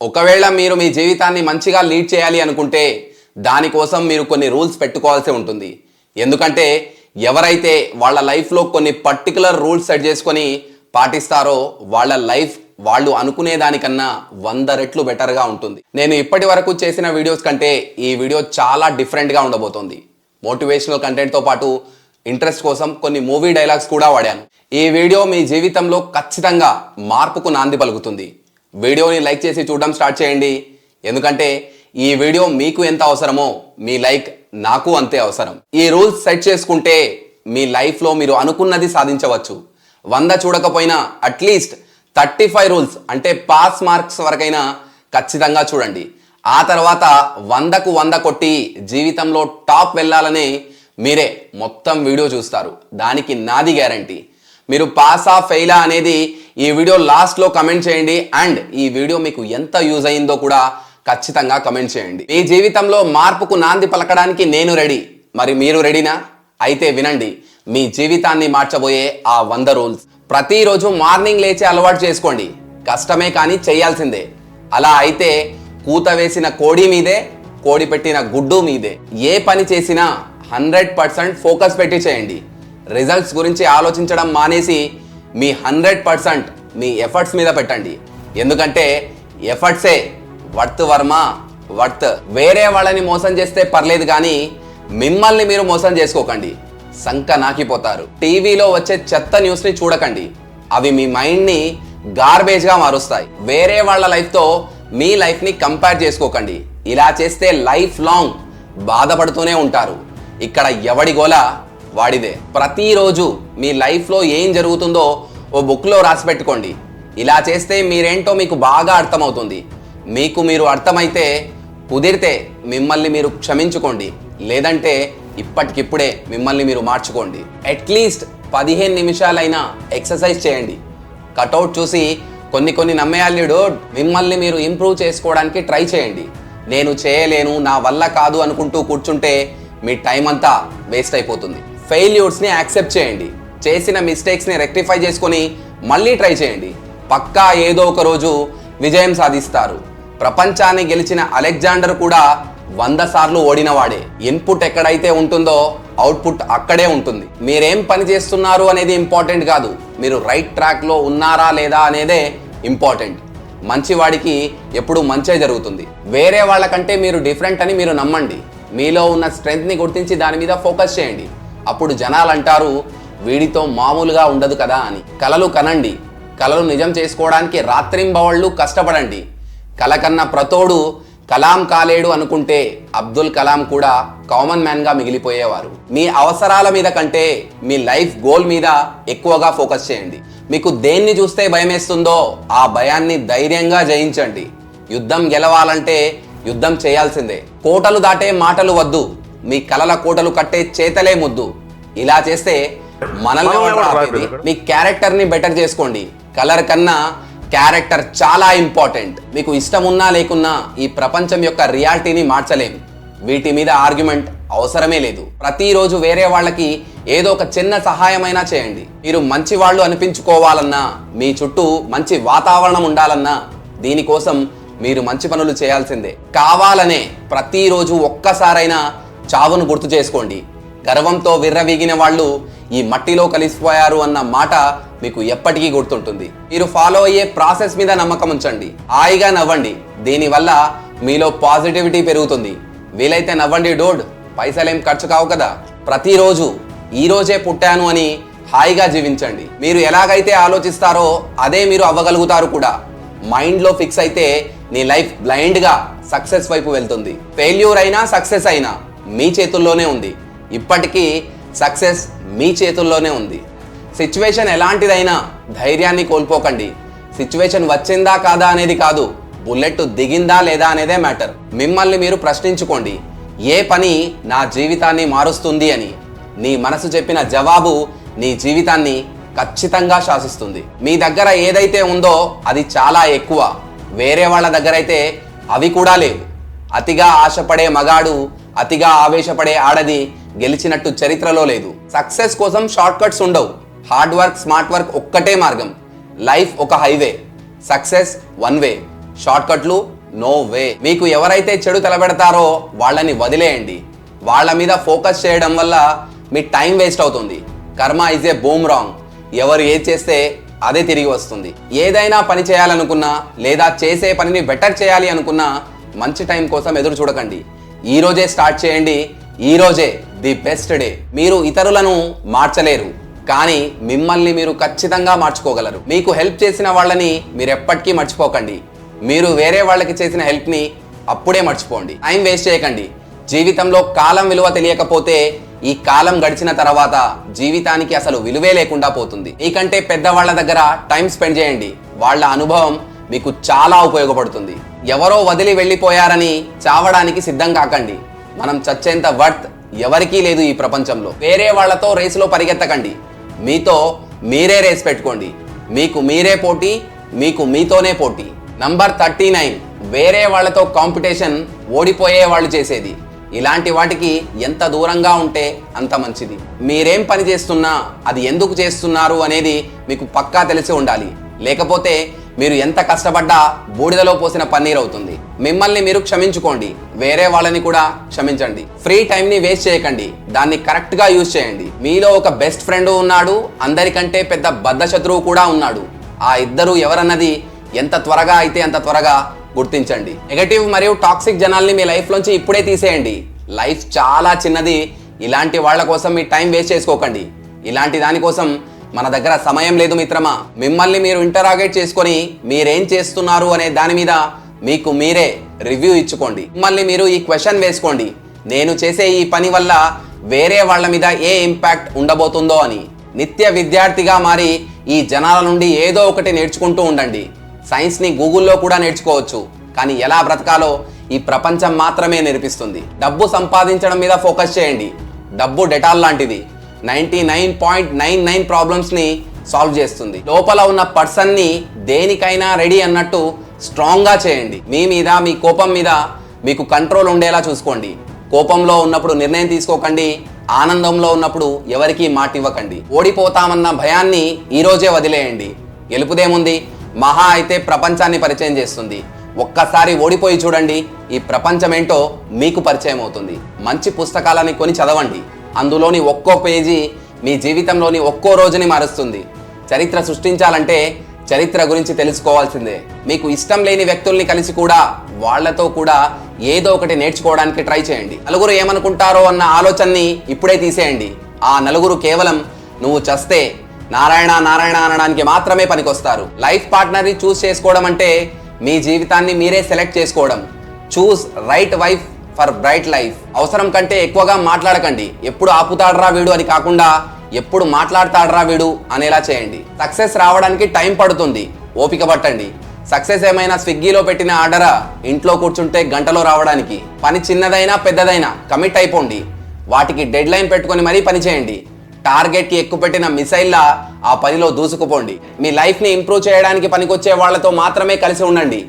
ఒకవేళ మీరు మీ జీవితాన్ని మంచిగా లీడ్ చేయాలి అనుకుంటే దానికోసం మీరు కొన్ని రూల్స్ పెట్టుకోవాల్సి ఉంటుంది. ఎందుకంటే ఎవరైతే వాళ్ళ లైఫ్లో కొన్ని పర్టికులర్ రూల్స్ సెట్ చేసుకొని పాటిస్తారో వాళ్ళ లైఫ్ వాళ్ళు అనుకునే దానికన్నా వంద రెట్లు బెటర్గా ఉంటుంది. నేను ఇప్పటి వరకు చేసిన వీడియోస్ కంటే ఈ వీడియో చాలా డిఫరెంట్గా ఉండబోతోంది. మోటివేషనల్ కంటెంట్తో పాటు ఇంట్రెస్ట్ కోసం కొన్ని మూవీ డైలాగ్స్ కూడా వాడాను. ఈ వీడియో మీ జీవితంలో ఖచ్చితంగా మార్పుకు నాంది పలుకుతుంది. వీడియోని లైక్ చేసి చూడడం స్టార్ట్ చేయండి. ఎందుకంటే ఈ వీడియో మీకు ఎంత అవసరమో మీ లైక్ నాకు అంతే అవసరం. ఈ రూల్స్ సెట్ చేసుకుంటే మీ లైఫ్లో మీరు అనుకున్నది సాధించవచ్చు. వంద చూడకపోయినా at least thirty five rules అంటే పాస్ మార్క్స్ వరకైనా ఖచ్చితంగా చూడండి. ఆ తర్వాత వందకు వంద కొట్టి జీవితంలో టాప్ వెళ్ళాలని మీరే మొత్తం వీడియో చూస్తారు. దానికి నాది గ్యారంటీ. మీరు పాసా ఫెయిలా అనేది ఈ వీడియో లాస్ట్లో కమెంట్ చేయండి అండ్ ఈ వీడియో మీకు ఎంత యూజ్ అయిందో కూడా ఖచ్చితంగా కమెంట్ చేయండి. మీ జీవితంలో మార్పుకు నాంది పలకడానికి నేను రెడీ మరి మీరు రెడీనా అయితే వినండి మీ జీవితాన్ని మార్చబోయే ఆ వంద రూల్స్ ప్రతిరోజు మార్నింగ్ లేచి అలవాటు చేసుకోండి. కష్టమే కానీ చేయాల్సిందే. అలా అయితే కూత వేసిన కోడి మీదే కోడి పెట్టిన గుడ్డు మీదే. ఏ పని చేసినా హండ్రెడ్ పర్సెంట్ ఫోకస్ పెట్టి చేయండి. రిజల్ట్స్ గురించి ఆలోచించడం మానేసి మీ హండ్రెడ్ పర్సెంట్ మీ ఎఫర్ట్స్ మీద పెట్టండి. ఎందుకంటే ఎఫర్ట్సే వర్త్ వర్మ వర్త్ వేరే వాళ్ళని మోసం చేస్తే పర్లేదు కానీ మిమ్మల్ని మీరు మోసం చేసుకోకండి. సంక నాకిపోతారు. టీవీలో వచ్చే చెత్త న్యూస్ని చూడకండి. అవి మీ మైండ్ని గార్బేజ్గా మారుస్తాయి. వేరే వాళ్ళ లైఫ్తో మీ లైఫ్ని కంపేర్ చేసుకోకండి. ఇలా చేస్తే లైఫ్ లాంగ్ బాధపడుతూనే ఉంటారు. ఇక్కడ ఎవడి గోలా? వాడిదే. ప్రతిరోజు మీ లైఫ్లో ఏం జరుగుతుందో ఓ బుక్లో రాసి పెట్టుకోండి. ఇలా చేస్తే మీరేంటో మీకు బాగా అర్థమవుతుంది. మీకు మీరు అర్థమైతే కుదిరితే మిమ్మల్ని మీరు క్షమించుకోండి. లేదంటే ఇప్పటికిప్పుడే మిమ్మల్ని మీరు మార్చుకోండి. అట్లీస్ట్ పదిహేను నిమిషాలైనా ఎక్సర్సైజ్ చేయండి. కటౌట్ చూసి కొన్ని కొన్ని నమ్మేయాల్యుడు మిమ్మల్ని మీరు ఇంప్రూవ్ చేసుకోవడానికి ట్రై చేయండి. నేను చేయలేను నా వల్ల కాదు అనుకుంటూ కూర్చుంటే మీ టైం అంతా వేస్ట్ అయిపోతుంది. ఫెయిల్యూర్స్ని యాక్సెప్ట్ చేయండి. చేసిన మిస్టేక్స్ని రెక్టిఫై చేసుకొని మళ్ళీ ట్రై చేయండి. పక్కా ఏదో ఒక రోజు విజయం సాధిస్తారు. ప్రపంచాన్ని గెలిచిన అలెగ్జాండర్ కూడా వంద సార్లు ఓడినవాడే. ఇన్పుట్ ఎక్కడైతే ఉంటుందో అవుట్పుట్ అక్కడే ఉంటుంది. మీరేం పని చేస్తున్నారు అనేది ఇంపార్టెంట్ కాదు. మీరు రైట్ ట్రాక్లో ఉన్నారా లేదా అనేదే ఇంపార్టెంట్. మంచివాడికి ఎప్పుడు మంచే జరుగుతుంది. వేరే వాళ్ళకంటే మీరు డిఫరెంట్ అని మీరు నమ్మండి. మీలో ఉన్న స్ట్రెంగ్త్ని గుర్తించి దాని మీద ఫోకస్ చేయండి. అప్పుడు జనాలు అంటారు వీడితో మామూలుగా ఉండదు కదా అని. కలలు కనండి. కలలు నిజం చేసుకోవడానికి రాత్రింబవళ్ళు కష్టపడండి. కలకన్న ప్రతోడు కలాం కాలేడు అనుకుంటే అబ్దుల్ కలాం కూడా కామన్ మ్యాన్గా మిగిలిపోయేవారు. మీ అవసరాల మీద కంటే మీ లైఫ్ గోల్ మీద ఎక్కువగా ఫోకస్ చేయండి. మీకు దేన్ని చూస్తే భయమేస్తుందో ఆ భయాన్ని ధైర్యంగా జయించండి. యుద్ధం గెలవాలంటే యుద్ధం చేయాల్సిందే. కోటలు దాటే మాటలు వద్దు. మీ కలల కోటలు కట్టే చేతలే ముద్దు. ఇలా చేస్తే మనల్ని ఆపేది? మీ క్యారెక్టర్ని బెటర్ చేసుకోండి. కలర్ కన్నా క్యారెక్టర్ చాలా ఇంపార్టెంట్. మీకు ఇష్టం ఉన్నా లేకున్నా ఈ ప్రపంచం యొక్క రియాలిటీని మార్చలేం వీటి మీద ఆర్గ్యుమెంట్ అవసరమే లేదు. ప్రతిరోజు వేరే వాళ్ళకి ఏదో ఒక చిన్న సహాయమైనా చేయండి. మీరు మంచి వాళ్ళు అనిపించుకోవాలన్నా మీ చుట్టూ మంచి వాతావరణం ఉండాలన్నా దీనికోసం మీరు మంచి పనులు చేయాల్సిందే. కావాలనే ప్రతిరోజు ఒక్కసారైనా చావును గుర్తు చేసుకోండి. గర్వంతో విర్రవీగిన వాళ్ళు ఈ మట్టిలో కలిసిపోయారు అన్న మాట మీకు ఎప్పటికీ గుర్తుంటుంది. మీరు ఫాలో అయ్యే ప్రాసెస్ మీద నమ్మకం ఉంచండి. హాయిగా నవ్వండి. దీనివల్ల మీలో పాజిటివిటీ పెరుగుతుంది. వీలైతే నవ్వండి డోడ్ పైసలేం ఖర్చు కావు కదా. ప్రతిరోజు ఈ రోజే పుట్టాను అని హాయిగా జీవించండి. మీరు ఎలాగైతే ఆలోచిస్తారో అదే మీరు అవ్వగలుగుతారు కూడా. మైండ్లో ఫిక్స్ అయితే నీ లైఫ్ బ్లైండ్గా సక్సెస్ వైపు వెళ్తుంది. ఫెయిల్యూర్ అయినా సక్సెస్ అయినా. మీ చేతుల్లోనే ఉంది. ఇప్పటికీ సక్సెస్ మీ చేతుల్లోనే ఉంది. సిచ్యువేషన్ ఎలాంటిదైనా ధైర్యాన్ని కోల్పోకండి. సిచ్యువేషన్ వచ్చిందా కాదా అనేది కాదు బుల్లెట్ దిగిందా లేదా అనేదే మ్యాటర్. మిమ్మల్ని మీరు ప్రశ్నించుకోండి. ఏ పని నా జీవితాన్ని మారుస్తుంది అని. నీ మనసు చెప్పిన జవాబు నీ జీవితాన్ని ఖచ్చితంగా శాసిస్తుంది. మీ దగ్గర ఏదైతే ఉందో అది చాలా ఎక్కువ. వేరే వాళ్ళ దగ్గర అయితే అవి కూడా లేవు. అతిగా ఆశపడే మగాడు అతిగా ఆవేశపడే ఆడది గెలిచినట్టు చరిత్రలో లేదు. సక్సెస్ కోసం షార్ట్ కట్స్ ఉండవు. హార్డ్ వర్క్ స్మార్ట్ వర్క్ ఒక్కటే మార్గం. లైఫ్ ఒక highway. Success one way. Short కట్లు నో వే. మీకు ఎవరైతే చెడు తలబెడతారో వాళ్ళని వదిలేయండి. వాళ్ళ మీద ఫోకస్ చేయడం వల్ల మీ టైం వేస్ట్ అవుతుంది. కర్మ ఇస్ ఏ బూమ్ రాంగ్ ఎవరు ఏది చేస్తే అదే తిరిగి వస్తుంది. ఏదైనా పని చేయాలనుకున్నా లేదా చేసే పనిని బెటర్ చేయాలి అనుకున్నా మంచి టైం కోసం ఎదురు చూడకండి. ఈ రోజే స్టార్ట్ చేయండి. ఈ రోజే ది బెస్ట్ డే. మీరు ఇతరులను మార్చలేరు కానీ మిమ్మల్ని మీరు ఖచ్చితంగా మార్చుకోగలరు. మీకు హెల్ప్ చేసిన వాళ్ళని మీరు ఎప్పటికీ మర్చిపోకండి. మీరు వేరే వాళ్ళకి చేసిన హెల్ప్ని అప్పుడే మర్చిపోండి. టైం వేస్ట్ చేయకండి. జీవితంలో కాలం విలువ తెలియకపోతే ఈ కాలం గడిచిన తర్వాత జీవితానికి అసలు విలువే లేకుండా పోతుంది. మీకంటే పెద్దవాళ్ళ దగ్గర టైం స్పెండ్ చేయండి. వాళ్ళ అనుభవం మీకు చాలా ఉపయోగపడుతుంది. ఎవరో వదిలి వెళ్ళిపోయారని చావడానికి సిద్ధం కాకండి. మనం చచ్చేంత వర్త్ ఎవరికీ లేదు ఈ ప్రపంచంలో. వేరే వాళ్ళతో రేసులో పరిగెత్తకండి. మీతో మీరే రేస్ పెట్టుకోండి. మీకు మీరే పోటీ మీకు మీతోనే పోటీ. Number thirty nine. వేరే వాళ్ళతో కాంపిటీషన్ ఓడిపోయే వాళ్ళు చేసేది. ఇలాంటి వాటికి ఎంత దూరంగా ఉంటే అంత మంచిది. మీరేం పని చేస్తున్నా అది ఎందుకు చేస్తున్నారు అనేది మీకు పక్కా తెలిసి ఉండాలి. లేకపోతే మీరు ఎంత కష్టపడ్డా బూడిదలో పోసిన పన్నీర్ అవుతుంది. మిమ్మల్ని మీరు క్షమించుకోండి. వేరే వాళ్ళని కూడా క్షమించండి. ఫ్రీ టైంని వేస్ట్ చేయకండి. దాన్ని కరెక్ట్గా యూజ్ చేయండి. మీలో ఒక బెస్ట్ ఫ్రెండ్ ఉన్నాడు. అందరికంటే పెద్ద బద్ధ శత్రువు కూడా ఉన్నాడు. ఆ ఇద్దరు ఎవరన్నది ఎంత త్వరగా అయితే అంత త్వరగా గుర్తించండి. నెగటివ్ మరియు టాక్సిక్ జనాల్ని మీ లైఫ్లోంచి ఇప్పుడే తీసేయండి. లైఫ్ చాలా చిన్నది. ఇలాంటి వాళ్ళ కోసం మీ టైం వేస్ట్ చేసుకోకండి. ఇలాంటి దానికోసం మన దగ్గర సమయం లేదు మిత్రమా. మిమ్మల్ని మీరు ఇంటరాగేట్ చేసుకొని మీరేం చేస్తున్నారు అనే దాని మీద మీకు మీరే రివ్యూ ఇచ్చుకోండి. మిమ్మల్ని మీరు ఈ క్వశ్చన్ వేసుకోండి. నేను చేసే ఈ పని వల్ల వేరే వాళ్ళ మీద ఏ ఇంపాక్ట్ ఉండబోతుందో అని. నిత్య విద్యార్థిగా మారి ఈ జనాల నుండి ఏదో ఒకటి నేర్చుకుంటూ ఉండండి. సైన్స్ని గూగుల్లో కూడా నేర్చుకోవచ్చు. కానీ ఎలా బ్రతకాలో ఈ ప్రపంచం మాత్రమే నేర్పిస్తుంది. డబ్బు సంపాదించడం మీద ఫోకస్ చేయండి. డబ్బు డెటాల్ లాంటిది. Ninety nine point nine nine ప్రాబ్లమ్స్ని సాల్వ్ చేస్తుంది. లోపల ఉన్న పర్సన్ని దేనికైనా రెడీ అన్నట్టు స్ట్రాంగ్గా చేయండి. మీ మీద మీ కోపం మీద మీకు కంట్రోల్ ఉండేలా చూసుకోండి. కోపంలో ఉన్నప్పుడు నిర్ణయం తీసుకోకండి. ఆనందంలో ఉన్నప్పుడు ఎవరికీ మాట ఇవ్వకండి ఓడిపోతామన్న భయాన్ని ఈరోజే వదిలేయండి. గెలుపుదేముంది? మహా అయితే ప్రపంచాన్ని పరిచయం చేస్తుంది. ఒక్కసారి ఓడిపోయి చూడండి ఈ ప్రపంచం ఏంటో మీకు పరిచయం అవుతుంది మంచి పుస్తకాలని కొని చదవండి. అందులోని ఒక్కో పేజీ మీ జీవితంలోని ఒక్కో రోజుని మారుస్తుంది. చరిత్ర సృష్టించాలంటే చరిత్ర గురించి తెలుసుకోవాల్సిందే. మీకు ఇష్టం లేని వ్యక్తుల్ని కలిసి కూడా వాళ్ళతో కూడా ఏదో ఒకటి నేర్చుకోవడానికి ట్రై చేయండి. నలుగురు ఏమనుకుంటారో అన్న ఆలోచనని ఇప్పుడే తీసేయండి. ఆ నలుగురు కేవలం నువ్వు చస్తే నారాయణ నారాయణ అనడానికి మాత్రమే పనికొస్తారు. లైఫ్ పార్ట్నర్ని చూస్ చేసుకోవడం అంటే మీ జీవితాన్ని మీరే సెలెక్ట్ చేసుకోవడం. Choose right wife for bright life. అవసరం కంటే ఎక్కువగా మాట్లాడకండి. ఎప్పుడు ఆపుతాడరా వీడు అని కాకుండా ఎప్పుడు మాట్లాడతాడరా వీడు అనేలా చేయండి. సక్సెస్ రావడానికి టైం పడుతుంది. ఓపిక పట్టండి. సక్సెస్ ఏమైనా స్విగ్గీలో పెట్టిన ఆర్డరా? ఇంట్లో కూర్చుంటే గంటలో రావడానికి. పని చిన్నదైనా పెద్దదైనా కమిట్ అయిపోండి. వాటికి డెడ్ లైన్ పెట్టుకొని మరీ పని చేయండి. టార్గెట్కి ఎక్కువ పెట్టిన మిసైల్లా ఆ పనిలో దూసుకుపోండి. మీ లైఫ్ని ఇంప్రూవ్ చేయడానికి పనికొచ్చే వాళ్ళతో మాత్రమే కలిసి ఉండండి.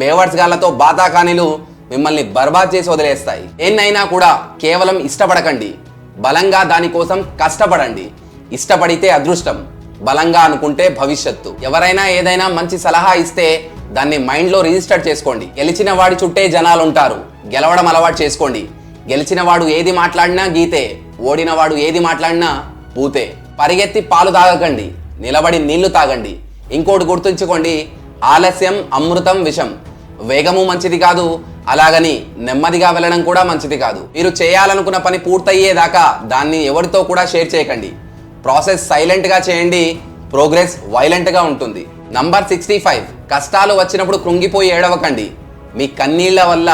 బేవర్స్ గాళ్ళతో బాతాకానీలు మిమ్మల్ని బర్బాద్ చేసి వదిలేస్తాయి. ఎన్నైనా కూడా కేవలం ఇష్టపడకండి. బలంగా దానికోసం కష్టపడండి. ఇష్టపడితే అదృష్టం. బలంగా అనుకుంటే భవిష్యత్తు. ఎవరైనా ఏదైనా మంచి సలహా ఇస్తే దాన్ని మైండ్లో రిజిస్టర్ చేసుకోండి. గెలిచిన వాడి చుట్టే జనాలు ఉంటారు గెలవడం అలవాటు చేసుకోండి. గెలిచిన వాడు ఏది మాట్లాడినా గీతే. ఓడిన వాడు ఏది మాట్లాడినా పూతే పరిగెత్తి పాలు తాగకండి. నిలబడి నీళ్ళు తాగండి. ఇంకోటి గుర్తుంచుకోండి. ఆలస్యం అమృతం విషం. వేగము మంచిది కాదు అలాగని నెమ్మదిగా వెళ్ళడం కూడా మంచిది కాదు. మీరు చేయాలనుకున్న పని పూర్తయ్యేదాకా దాన్ని ఎవరితో కూడా షేర్ చేయకండి. ప్రాసెస్ సైలెంట్గా చేయండి ప్రోగ్రెస్ వైలెంట్గా ఉంటుంది. నంబర్ సిక్స్టీ ఫైవ్ కష్టాలు వచ్చినప్పుడు కృంగిపోయి ఏడవకండి. మీ కన్నీళ్ళ వల్ల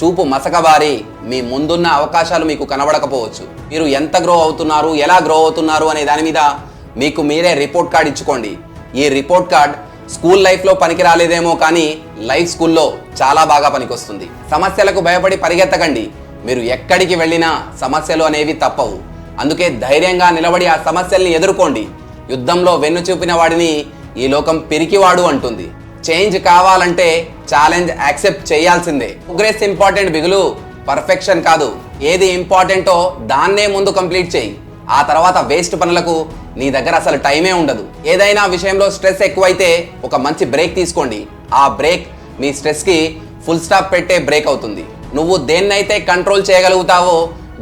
చూపు మసకబారి మీ ముందున్న అవకాశాలు మీకు కనబడకపోవచ్చు. మీరు ఎంత గ్రో అవుతున్నారు ఎలా గ్రో అవుతున్నారు అనే దాని మీద మీకు మీరే రిపోర్ట్ కార్డ్ ఇచ్చుకోండి. ఈ రిపోర్ట్ కార్డ్ స్కూల్ లైఫ్లో పనికి రాలేదేమో కానీ లైఫ్ స్కూల్లో చాలా బాగా పనికొస్తుంది. సమస్యలకు భయపడి పరిగెత్తకండి. మీరు ఎక్కడికి వెళ్ళినా సమస్యలు అనేవి తప్పవు. అందుకే ధైర్యంగా నిలబడి ఆ సమస్యల్ని ఎదుర్కోండి. యుద్ధంలో వెన్ను చూపిన వాడిని ఈ లోకం పిరికివాడు అంటుంది. చేంజ్ కావాలంటే ఛాలెంజ్ యాక్సెప్ట్ చేయాల్సిందే. ప్రోగ్రెస్ ఇంపార్టెంట్ బిగులు పర్ఫెక్షన్ కాదు. ఏది ఇంపార్టెంటో దాన్నే ముందు కంప్లీట్ చేయి. ఆ తర్వాత వేస్ట్ పనులకు నీ దగ్గర అసలు టైమే ఉండదు. ఏదైనా విషయంలో స్ట్రెస్ ఎక్కువైతే ఒక మంచి బ్రేక్ తీసుకోండి. ఆ బ్రేక్ మీ స్ట్రెస్కి ఫుల్ స్టాప్ పెట్టే బ్రేక్ అవుతుంది. నువ్వు దేన్నైతే కంట్రోల్ చేయగలుగుతావో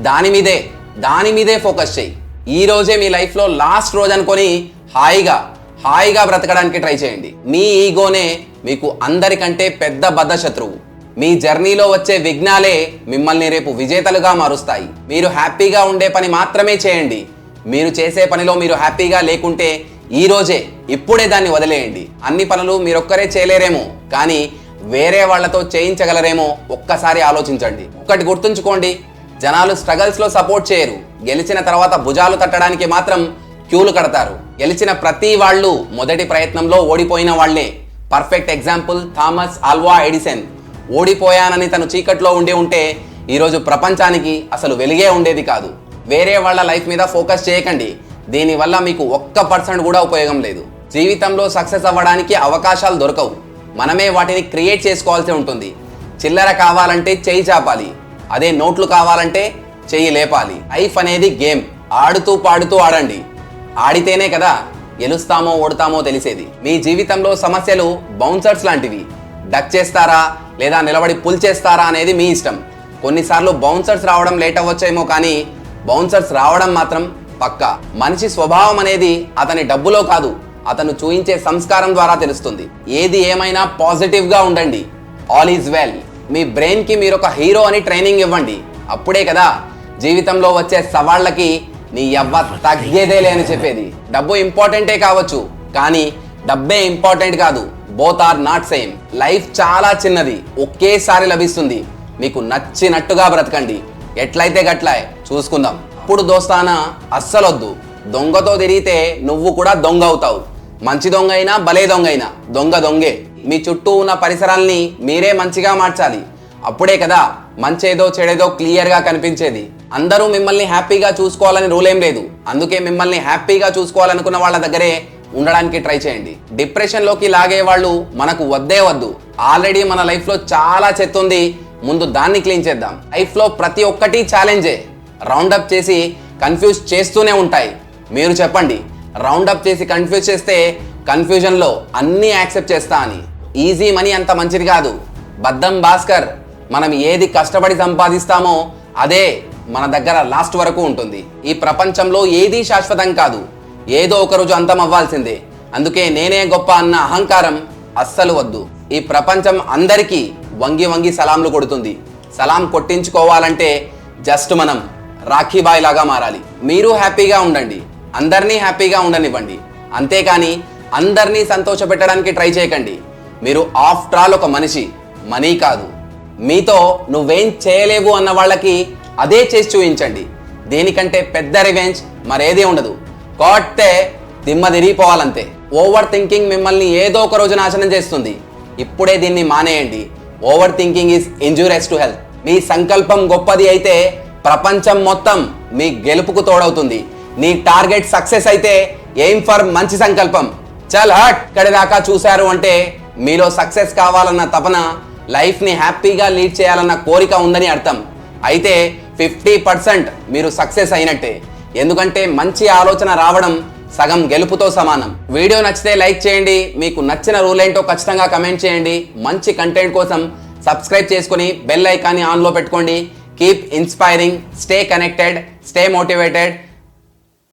దాని మీదే దాని మీదే ఫోకస్ చేయి. ఈ రోజే మీ లైఫ్లో లాస్ట్ రోజు అనుకొని హాయిగా హాయిగా బ్రతకడానికి ట్రై చేయండి. మీ ఈగోనే మీకు అందరికంటే పెద్ద బద్ధ శత్రువు. మీ జర్నీలో వచ్చే విఘ్నాలే మిమ్మల్ని రేపు విజేతలుగా మారుస్తాయి. మీరు హ్యాపీగా ఉండే పని మాత్రమే చేయండి. మీరు చేసే పనిలో మీరు హ్యాపీగా లేకుంటే ఈ రోజే ఇప్పుడే దాన్ని వదిలేయండి. అన్ని పనులు మీరొక్కరే చేయలేరేమో కానీ వేరే వాళ్ళతో చేయించగలరేమో ఒక్కసారి ఆలోచించండి. ఒకటి గుర్తుంచుకోండి జనాలు స్ట్రగల్స్లో సపోర్ట్ చేయరు. గెలిచిన తర్వాత భుజాలు తట్టడానికి మాత్రం క్యూలు కడతారు. గెలిచిన ప్రతి వాళ్ళు మొదటి ప్రయత్నంలో ఓడిపోయిన వాళ్ళే perfect example Thomas Alva Edison. ఓడిపోయానని తను చీకట్లో ఉండి ఉంటే ఈరోజు ప్రపంచానికి అసలు వెలిగే ఉండేది కాదు. వేరే వాళ్ళ లైఫ్ మీద ఫోకస్ చేయకండి. దీనివల్ల మీకు ఒక్క పర్సెంట్ కూడా ఉపయోగం లేదు. జీవితంలో సక్సెస్ అవ్వడానికి అవకాశాలు దొరకవు. మనమే వాటిని క్రియేట్ చేసుకోవాల్సి ఉంటుంది. చిల్లర కావాలంటే చేయి చాపాలి. అదే నోట్లు కావాలంటే చెయ్యి లేపాలి. లైఫ్ అనేది గేమ్. ఆడుతూ పాడుతూ ఆడండి. ఆడితేనే కదా గెలుస్తామో ఓడతామో తెలిసేది. మీ జీవితంలో సమస్యలు బౌన్సర్స్ లాంటివి. డక్ చేస్తారా? లేదా నిలబడి పుల్ చేస్తారా అనేది మీ ఇష్టం. కొన్నిసార్లు బౌన్సర్స్ రావడం లేట్ అవ్వచ్చేమో కానీ బౌన్సర్స్ రావడం మాత్రం పక్కా. మనిషి స్వభావం అనేది అతని డబ్బులో కాదు అతను చూయించే సంస్కారం ద్వారా తెలుస్తుంది. ఏది ఏమైనా పాజిటివ్గా ఉండండి. ఆల్ ఈజ్ వెల్ మీ బ్రెయిన్కి మీరు ఒక హీరో అని ట్రైనింగ్ ఇవ్వండి. అప్పుడే కదా జీవితంలో వచ్చే సవాళ్ళకి నీ ఎవ్వ తగ్గేదేలే అని చెప్పేది. డబ్బు ఇంపార్టెంటే కావచ్చు కానీ డబ్బే ఇంపార్టెంట్ కాదు. Both are not same life చాలా చిన్నది. ఒకేసారి లభిస్తుంది. మీకు నచ్చినట్టుగా బ్రతకండి. ఎట్లయితే గట్లాయ్ చూసుకుందాం. అప్పుడు దోస్తానా అస్సలొద్దు. దొంగతో తిరిగితే నువ్వు కూడా దొంగ అవుతావు. మంచి దొంగ అయినా భలే దొంగ అయినా. దొంగ దొంగే. మీ చుట్టూ ఉన్న పరిసరాల్ని మీరే మంచిగా మార్చాలి. అప్పుడే కదా మంచేదో చెడేదో క్లియర్గా కనిపించేది. అందరూ మిమ్మల్ని హ్యాపీగా చూసుకోవాలని రూల్ ఏం లేదు. అందుకే మిమ్మల్ని హ్యాపీగా చూసుకోవాలనుకున్న వాళ్ళ దగ్గరే ఉండడానికి ట్రై చేయండి. డిప్రెషన్లోకి లాగే వాళ్ళు మనకు వద్దే వద్దు. ఆల్రెడీ మన లైఫ్లో చాలా చెత్త ఉంది. ముందు దాన్ని క్లీన్ చేద్దాం. లైఫ్లో ప్రతి ఒక్కటి ఛాలెంజే రౌండప్ చేసి కన్ఫ్యూజ్ చేస్తూనే ఉంటాయి. మీరు చెప్పండి రౌండప్ చేసి కన్ఫ్యూజ్ చేస్తే కన్ఫ్యూజన్లో అన్నీ యాక్సెప్ట్ చేస్తా అని. ఈజీ మనీ అంత మంచిది కాదు. బద్దం భాస్కర్ మనం ఏది కష్టపడి సంపాదిస్తామో అదే మన దగ్గర లాస్ట్ వరకు ఉంటుంది. ఈ ప్రపంచంలో ఏదీ శాశ్వతం కాదు. ఏదో ఒక రోజు అంతం అవ్వాల్సిందే అందుకే నేనే గొప్ప అన్న అహంకారం అస్సలు వద్దు. ఈ ప్రపంచం అందరికీ వంగి వంగి సలాంలు కొడుతుంది. సలాం కొట్టించుకోవాలంటే జస్ట్ మనం రాఖీబాయ్ లాగా మారాలి. మీరు హ్యాపీగా ఉండండి. అందరినీ హ్యాపీగా ఉండనివ్వండి. అంతేకాని అందరినీ సంతోషపెట్టడానికి ట్రై చేయకండి. మీరు ఆఫ్టర్ ఆల్ ఒక మనిషి మనీ కాదు. మీతో నువ్వేం చేయలేవు అన్న వాళ్ళకి అదే చేసి చూపించండి దేనికంటే పెద్ద రివెంజ్ మరేదే ఉండదు. కొట్టే దిమ్మ తిరిగిపోవాలంతే. ఓవర్ థింకింగ్ మిమ్మల్ని ఏదో ఒక రోజు నాశనం చేస్తుంది. ఇప్పుడే దీన్ని మానేయండి. Over thinking is injurious to health మీ సంకల్పం గొప్పది అయితే ప్రపంచం మొత్తం మీ గెలుపుకు తోడవుతుంది. నీ టార్గెట్ సక్సెస్ అయితే ఎయిమ్ ఫర్ మంచి సంకల్పం. చల్ హట్! ఇక్కడి దాకా చూశారు అంటే మీలో సక్సెస్ కావాలన్న తపన లైఫ్ని హ్యాపీగా లీడ్ చేయాలన్న కోరిక ఉందని అర్థం. అయితే ఫిఫ్టీ పర్సెంట్ మీరు సక్సెస్ అయినట్టే. ఎందుకంటే మంచి ఆలోచన రావడం సగం గెలుపుతో సమానం. వీడియో నచ్చితే లైక్ చేయండి మీకు నచ్చిన రూల్ ఏంటో ఖచ్చితంగా కమెంట్ చేయండి. మంచి కంటెంట్ కోసం సబ్స్క్రైబ్ చేసుకొని బెల్ ఐకాన్ని ఆన్లో పెట్టుకోండి. Keep inspiring stay connected stay motivated.